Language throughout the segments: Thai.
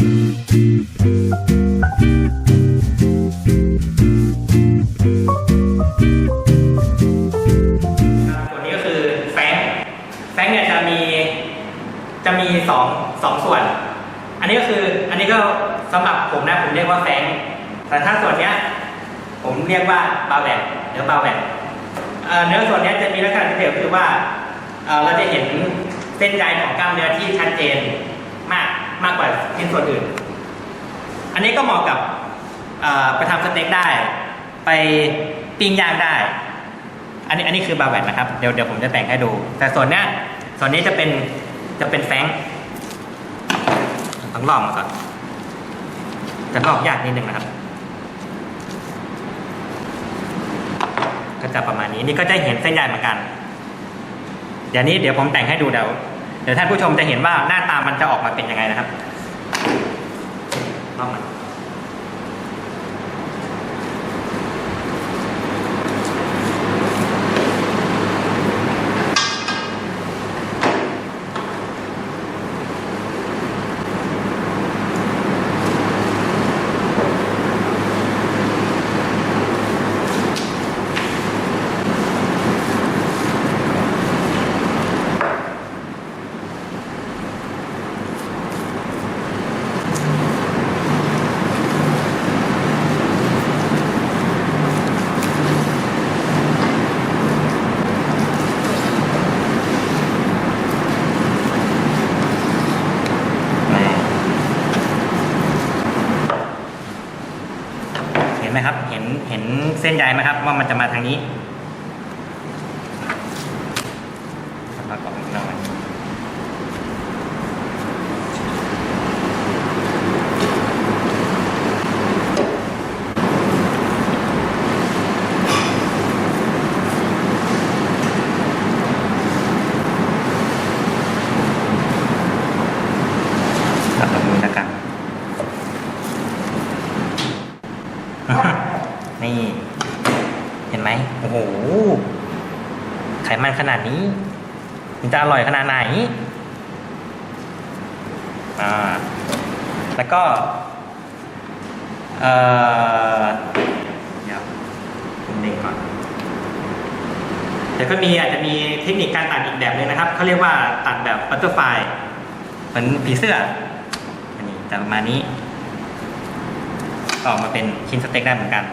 ส่วนนี้ก็คือแฟงแฟงเนี่ยจะมีจะมีสองสองส่วน อันนี้ก็คืออันนี้ก็สำหรับผมนะผมเรียกว่าแฟงแต่ถ้าส่วนเนี้ยผมเรียกว่าบาแบกเนื้อบาแบกเนื้อส่วนเนี้ยจะมีลักษณะพิเศษคือว่าเราจะเห็นเส้นใยของกล้ามเนื้อที่ชัดเจน มากกว่าชิ้นส่วนอื่น อันนี้ก็เหมาะกับไปทำสเต็กได้ ไปปิ้งย่างได้ อันนี้อันนี้คือบาแบกนะครับ เดี๋ยวเดี๋ยวผมจะแต่งให้ดู แต่ส่วนเนี้ยส่วนนี้จะเป็นจะเป็นแฟงต้องลอกมาก่อนจะลอกยากนิดนึงนะครับ ก็จะประมาณนี้นี่ก็จะเห็นเส้นใยเหมือนกัน เดี๋ยวนี้เดี๋ยวผมแต่งให้ดูเดี๋ยว เดี๋ยวท่านผู้ชมจะเห็นว่าหน้าตามันจะออกมาเป็นยังไงนะครับลองมา เห็นเห็นเห็นเส้นใยไหมครับ ว่ามันจะมาทางนี้มากรอบข้างนอกตัดตรงนี้แล้วกัน นี่ เห็นไหมโอ้โห ไขมันขนาดนี้มันจะอร่อยขนาดไหน อ่า แล้วก็ เอ่อเดี๋ยวผมเด็กก่อน เดี๋ยวก็มีอาจจะมีเทคนิคการตัดอีกแบบหนึงนะครับ เขาเรียกว่าตัดแบบบัตเตอร์ไฟเหมือนผีเสื้อ อันนี้จะประมาณนี้ ออกมาเป็นชิ้นสเต็กได้เหมือนกัน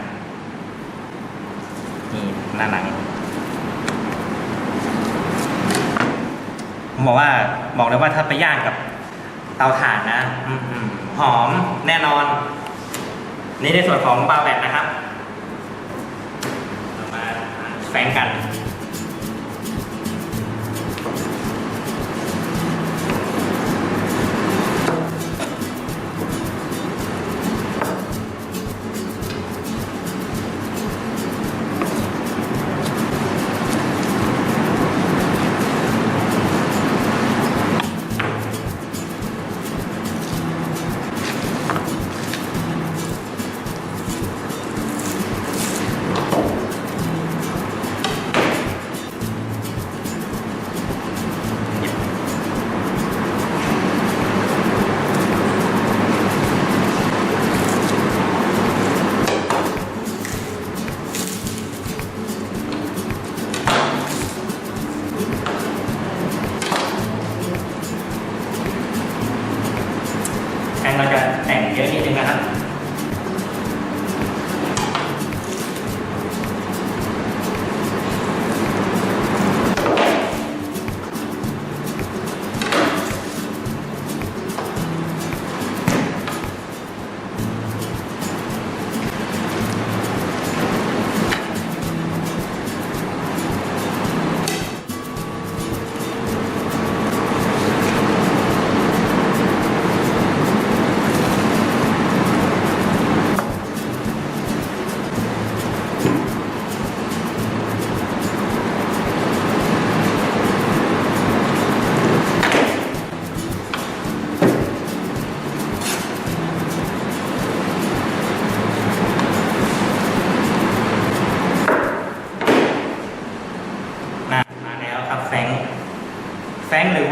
นี่หน้าหนังผมบอกว่าบอกเลยว่าถ้าไปย่างกับเตาถ่านนะหอมแน่นอน นี่ในส่วนของบาแบตนะครับ มาแฝงกัน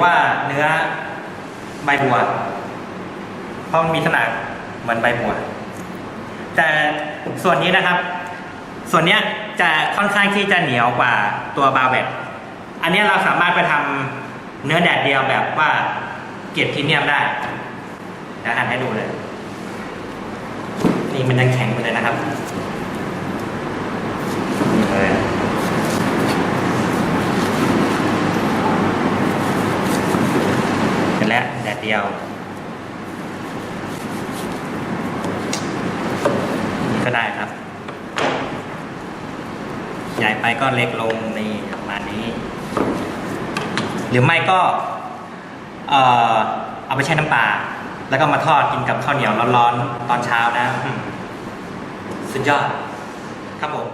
ว่าเนื้อใบบัว เพราะมันมีขนาดเหมือนใบบัว แต่ส่วนนี้นะครับ ส่วนนี้จะค่อนข้างที่จะเหนียวกว่าตัวบาเวตอันนี้เราสามารถไปทำเนื้อแดดเดียวแบบว่าเกรดพรีเมียมได้เดี๋ยวหั่นให้ดูเลย นี่มันยังแข็งอยู่เลยนะครับนี่เลยเสร็จแล้วแดดเดียว นี่ก็ได้ครับ ใหญ่ ไปก็เล็กลงในประมาณนี้ หรือไม่ก็เอ่อเอาไปแช่น้ำปลาแล้วก็มาทอดกินกับข้าวเหนียวร้อนๆตอนเช้านะ สุดยอด ครับผม